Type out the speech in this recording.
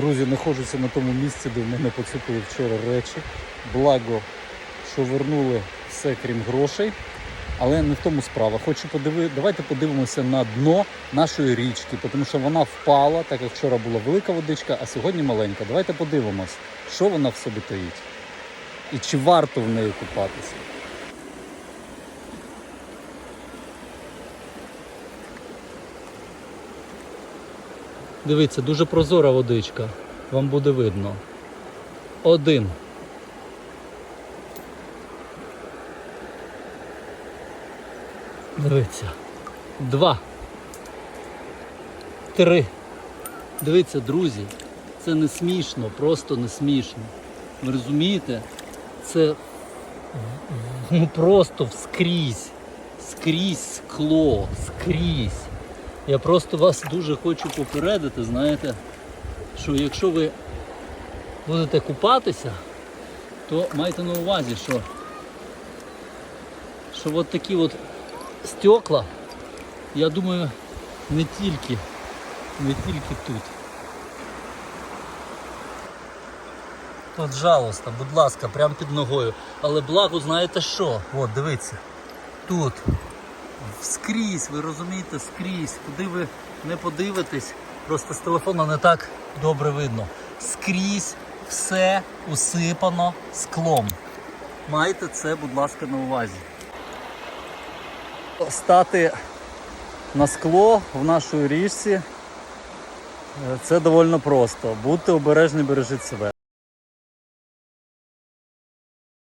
Друзі, знаходжуся на тому місці, де в мене поцупили вчора речі. Благо, що вернули все крім грошей. Але не в тому справа. Хочу подиви... Давайте подивимося на дно нашої річки, тому що вона впала, так як вчора була велика водичка, а сьогодні маленька. Давайте подивимось, що вона в собі таїть. І чи варто в неї купатися. Дивіться, дуже прозора водичка. Вам буде видно. Один. Дивіться. Два. Три. Дивіться, друзі, це не смішно, просто не смішно. Ви розумієте? Це ну, просто вскрізь. Скрізь скло, скрізь. Я просто вас дуже хочу попередити, знаєте, що якщо ви будете купатися, то майте на увазі, що, що от такі от стекла, я думаю, не тільки, не тільки тут. Пожалуйста, будь ласка, прямо під ногою. Але благо, знаєте що? От, дивіться. Тут. Скрізь, ви розумієте, скрізь. Куди ви не подивитесь, просто з телефона не так добре видно. Скрізь все усипано склом. Майте це, будь ласка, на увазі. Стати на скло в нашій річці е, це доволі просто. Будьте обережні, бережіть себе.